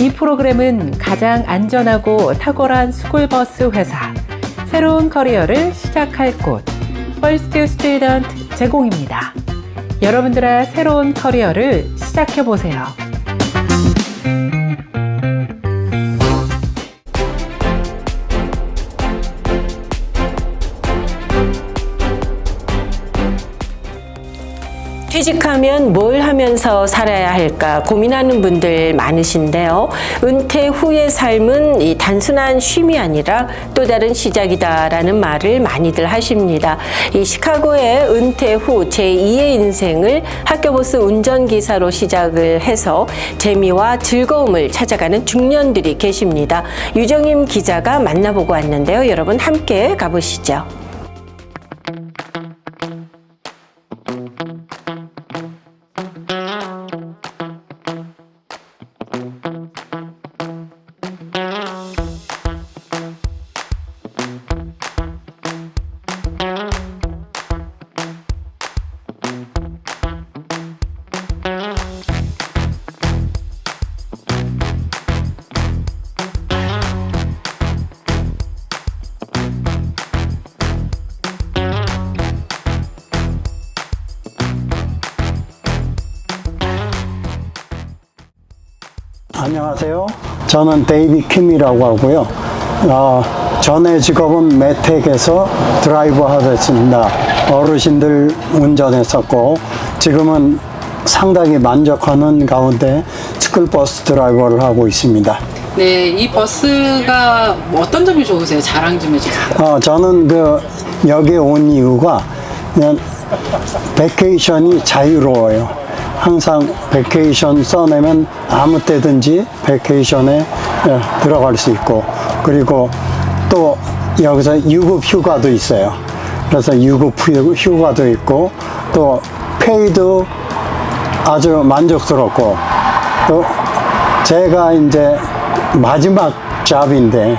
이 프로그램은 가장 안전하고 탁월한 스쿨버스 회사, 새로운 커리어를 시작할 곳, 퍼스트 스튜던트 제공입니다. 여러분들의 새로운 커리어를 시작해보세요. 퇴직하면 뭘 하면서 살아야 할까 고민하는 분들 많으신데요. 은퇴 후의 삶은 이 단순한 쉼이 아니라 또 다른 시작이다라는 말을 많이들 하십니다. 이 시카고의 은퇴 후 제2의 인생을 학교버스 운전기사로 시작을 해서 재미와 즐거움을 찾아가는 중년들이 계십니다. 유정임 기자가 만나보고 왔는데요. 여러분 함께 가보시죠. 안녕하세요. 저는 데이비 킴이라고 하고요. 어, 전에 직업은 매택에서 드라이버 하셨습니다. 어르신들 운전했었고 지금은 상당히 만족하는 가운데 스쿨버스 드라이버를 하고 있습니다. 네, 이 버스가 뭐 어떤 점이 좋으세요? 자랑 좀 해주세요. 어, 저는 그 여기에 온 이유가 그냥 베케이션이 자유로워요. 항상 베케이션 써내면 아무 때든지 베케이션에 예, 들어갈 수 있고 그리고 또 여기서 유급 휴가도 있어요. 그래서 유급 휴- 휴가도 있고 또 페이도 아주 만족스럽고 또 제가 이제 마지막 잡인데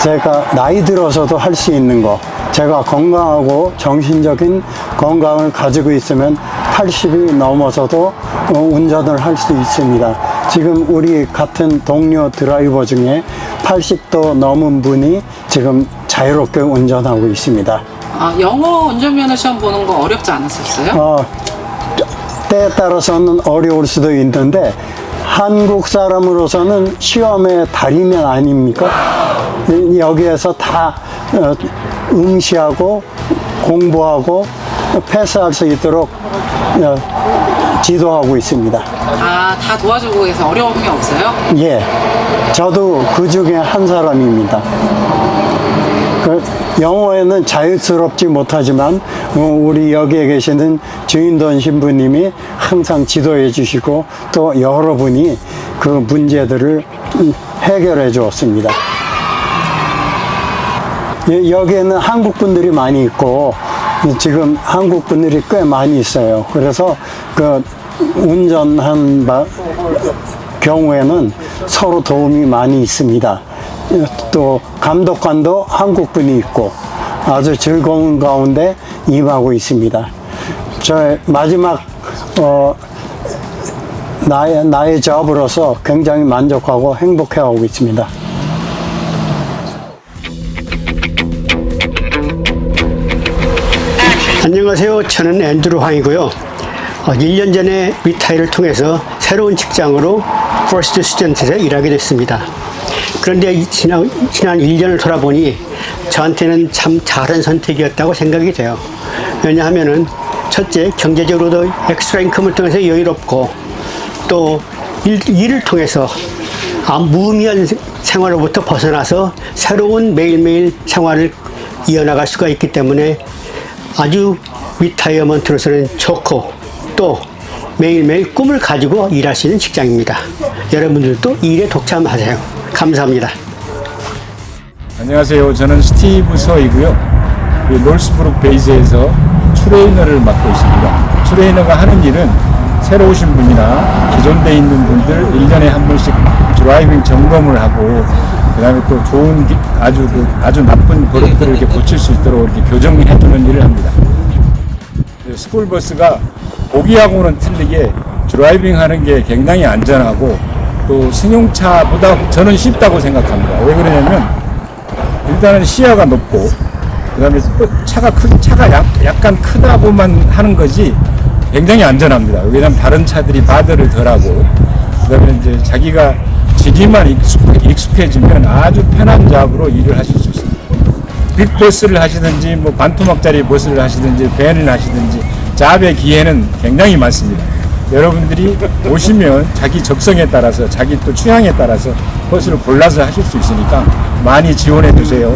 제가 나이 들어서도 할 수 있는 거 제가 건강하고 정신적인 건강을 가지고 있으면 80이 넘어서도 어, 운전을 할 수 있습니다. 지금 우리 같은 동료 드라이버 중에 80도 넘은 분이 지금 자유롭게 운전하고 있습니다. 아, 영어 운전면허 시험 보는 거 어렵지 않았었어요? 어, 때에 따라서는 어려울 수도 있는데 한국 사람으로서는 시험의 달이면 아닙니까? 이- 여기에서 다 어, 응시하고 공부하고 패스할 수 있도록 어, 지도하고 있습니다. 아, 다 도와주고 해서 어려움이 없어요? 예, 저도 그 중에 한 사람입니다. 그 영어에는 자유스럽지 못하지만 어, 우리 여기에 계시는 주인돈 신부님이 항상 지도해 주시고 또 여러분이 그 문제들을 음, 해결해 주었습니다. 예, 여기에는 한국 분들이 많이 있고 지금 한국 분들이 꽤 많이 있어요. 그래서 그 운전한 바, 경우에는 서로 도움이 많이 있습니다. 또 감독관도 한국 분이 있고 아주 즐거운 가운데 임하고 있습니다. 저 마지막 어, 나의 나의 잡으로서 굉장히 만족하고 행복해하고 있습니다. 안녕하세요. 저는 앤드루 황이고요. 어, 1년 전에 리타이를 통해서 새로운 직장으로 퍼스트 스튜던트에서 일하게 됐습니다. 그런데 이 지난, 지난 1년을 돌아보니 저한테는 참 잘한 선택이었다고 생각이 돼요. 왜냐하면은 첫째, 경제적으로도 엑스트라 인컴을 통해서 여유롭고 또 일, 일을 통해서 아, 무의미한 세- 생활로부터 벗어나서 새로운 매일매일 생활을 이어나갈 수가 있기 때문에 아주 리타이어먼트로서는 좋고 또 매일매일 꿈을 가지고 일할 수 있는 직장입니다. 여러분들도 이 일에 독참하세요. 감사합니다. 안녕하세요. 저는 스티브 서이고요. 그 놀스브룩 베이스에서 트레이너를 맡고 있습니다. 트레이너가 하는 일은 새로 오신 분이나 기존 돼 있는 분들 1년에 한 번씩 드라이빙 점검을 하고 그다음에 또 좋은 기- 아주 그 아주 나쁜 버릇들을 이렇게 고칠 수 있도록 이렇게 교정해 주는 일을 합니다. 그 스쿨버스가 보기하고는 틀리게 드라이빙 하는 게 굉장히 안전하고 또 승용차보다 저는 쉽다고 생각합니다. 왜 그러냐면 일단은 시야가 높고 그다음에 또 차가 크 차가 약, 약간 크다고만 하는 거지 굉장히 안전합니다. 왜냐하면 다른 차들이 바드를 덜하고 그다음에 이제 자기가 지리만 익숙, 익숙 해지면 아주 편한 잡으로 일을 하실 수 있습니다. 빅버스를 하시든지 뭐 반토막짜리 버스를 하시든지 밴을 하시든지 잡의 기회는 굉장히 많습니다. 여러분들이 오시면 자기 적성에 따라서 자기 또 취향에 따라서 버스를 골라서 하실 수 있으니까 많이 지원해 주세요.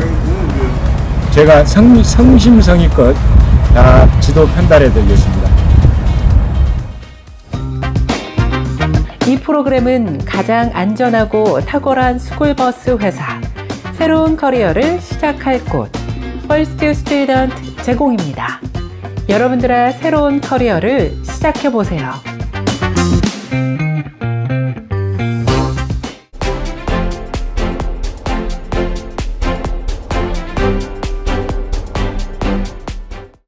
제가 성, 성심성의껏 다 지도 편달해 드리겠습니다. 이 프로그램은 가장 안전하고 탁월한 스쿨버스 회사, 새로운 커리어를 시작할 곳, 퍼스트 스튜던트 제공입니다. 여러분들의 새로운 커리어를 시작해보세요.